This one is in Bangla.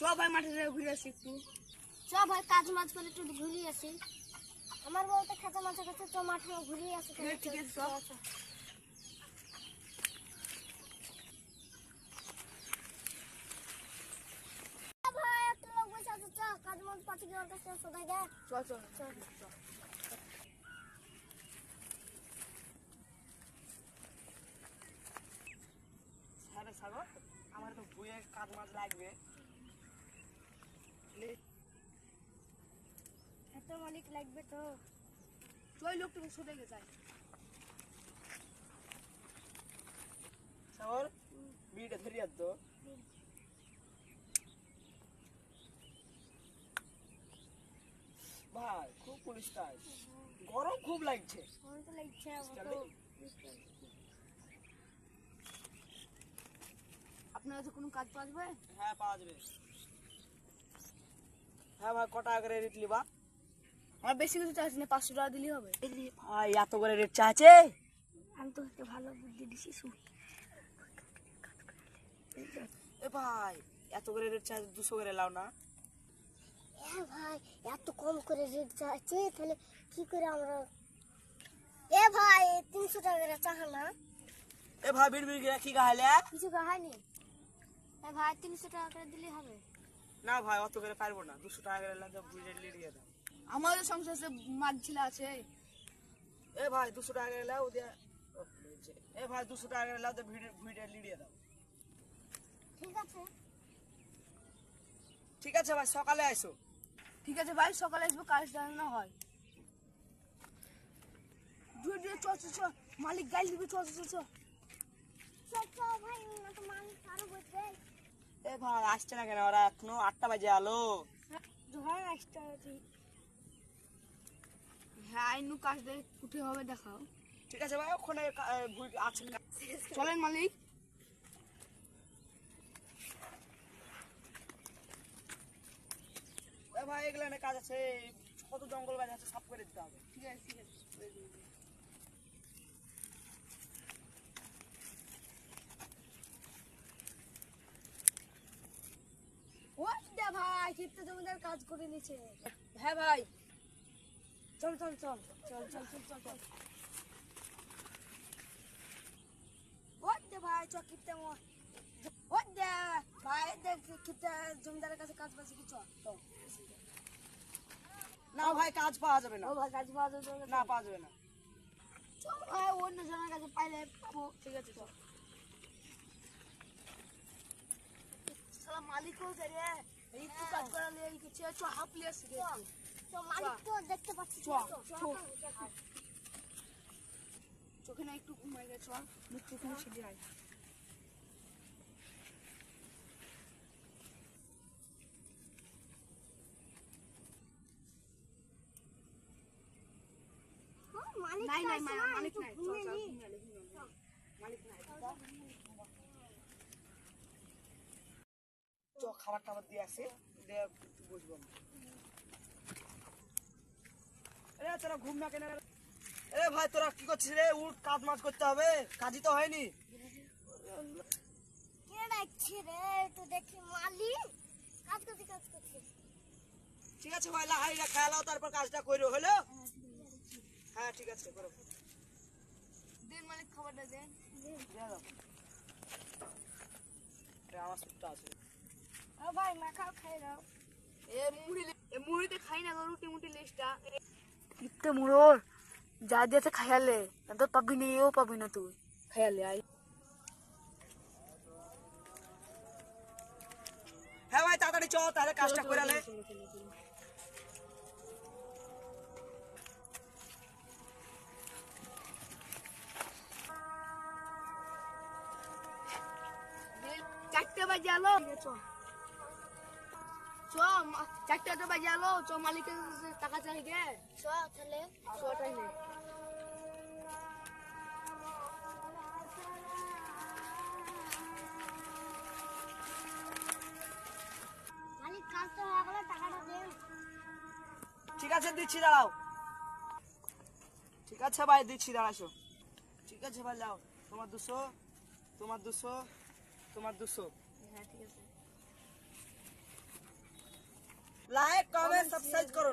সবাই মাঠে যাই ঘুরে আসি একটু চ ভাই কাজ মাছ করে একটু ঘুরিয়ে আসি। আমার বলতে খাঁচা মাছ কাছে চ মাঠে ঘুরে আসি ঠিক আছে চল চল। চল আমার তো বইয়ের কাজ মাছ লাগবে। এত মালিক লাগবে তো। চল লোকটুকু ছুটে গে যাই। সাগর বিড়িটা ধরি আর ভাই খুব পুলিশ গরম খুব লাগছে। তো লাগছে আপনারা তো কোনো কাজ পাওয়া যাবে? হ্যাঁ পাওয়া যাবে। হ্যাঁ ভাই কটা করে রেট লিবা আমার বেশি কিছু চাচ্ছি না পাঁচশো টাকা দিলেই হবে। ভাই এত করে রেট চাচ্ছে আমি তো একটা ভালো বুদ্ধি দিছি এ ভাই এত করে রেট চাচ্ছে দুশো করে লাও না। এ ভাই এত কম করে রেট চাচ্ছে তাহলে কি করে আমরা এ ভাই তিনশো টাকা করে চাহা না। এ ভাই বিড় বিড় কি গাহালে কিছু গাহানি এ ভাই তিনশো টাকা করে দিলে হবে। না ভাই অত করে পারব না। দুশো টাকা করে লাগে বুঝে লিড়িয়ে দাও আমাদের সংসার আছে এ ভাই দুশো টাকা করে লাও দিয়ে এ ভাই দুশো টাকা করে লাও দিয়ে ভিড়ে ভিড়ে লিড়িয়ে দাও ঠিক আছে। ঠিক আছে ভাই সকালে আসো ঠিক আছে ভাই সকালে আসব কাজ জানানো হয়। চ মালিক গাইল দিবে চ চ চ। চ চল চল ভাই না তো মানুষ আরও বসবে এ ভাই আসছে না কেন? ওরা এখনও আটটা বাজে আলো। ধর হ্যাঁ আইনু কাজ দিয়ে হবে দেখাও। ঠিক আছে ভাই ওখানে কা- এ, ভুই- আছে চলেন মালিক। ভাই এগুলো কাজ আছে কত জঙ্গল গাছ আছে সব করে দিতে হবে। ঠিক আছে ঠিক আছে ওই দে ভাই ক্ষিপ্ত জমিদার কাজ করে নিছে হ্যাঁ ভাই। চল চল চল চল চল চল চল চল। ভাই চ ক্ষিপ্ত ভাই দে ক্ষিপ্ত জমিদারের কাছে কাজ পাচ্ছে কি চ না ভাই কাজ পাওয়া যাবে না। ও ভাই কাজ পাওয়া যাবে না পাওয়া যাবে না। চল ভাই অন্য জনের কাছে পাইলে পাবো। ঠিক আছে চল। মালিক রে। এই তো কাজ করা নিয়ে গেছে চ হাফ লিয়ে এসে গেছে তো মালিক তো দেখতে পাচ্ছি চ চোখে না একটু ঘুমাই গেছে চ মুখ চোখে ছেড়ে আয় মালিক নাই নাই মালিক নাই চ চ মালিক নাই মালিক নাই খাবার টাবার দিয়ে আসে দিয়ে না তোরা ঘুম না কেন? এ ভাই তোরা কি করছিস রে? উঠ কাজ মাছ করতে হবে। কাজই তো হয়নি। কে ডাকছে রে? তো দেখি মালিক। কাজ করতে কাজ করছে। ঠিক আছে ভাই লাহাইরা খেলাও তারপর কাজটা করো হলো? হ্যাঁ ঠিক আছে করো। দেন মালিক খাবারটা দেন। আমার সুটটা আছে। ভাই মাখাও খাই দাও। এ মুড়ি এ মুড়িতে খাই না রুটি মুটি লেসটা। ইতে মুড়োর যা দিয়েছে খাইয়ালে তো পাবি না এও পাবি না তুই। খাইয়ালে আই হ্যাঁ ভাই তাড়াতাড়ি চ তাহলে কাজটা করে চারটে বাজে আলো। চ মা- চারটে তো বাজে আলো চ মালিকের টাকা চাই গে। চ তাহলে। ছটাই নেই ঠিক আছে দিচ্ছি দাঁড়াও। ঠিক আছে ভাই দিচ্ছি দাঁড়াইছো ঠিক আছে ভাই যাও। তোমার দুশো তোমার দুশো তোমার দুশো। হ্যাঁ ঠিক আছে। लाइक कमेंट सब्सक्राइब करो।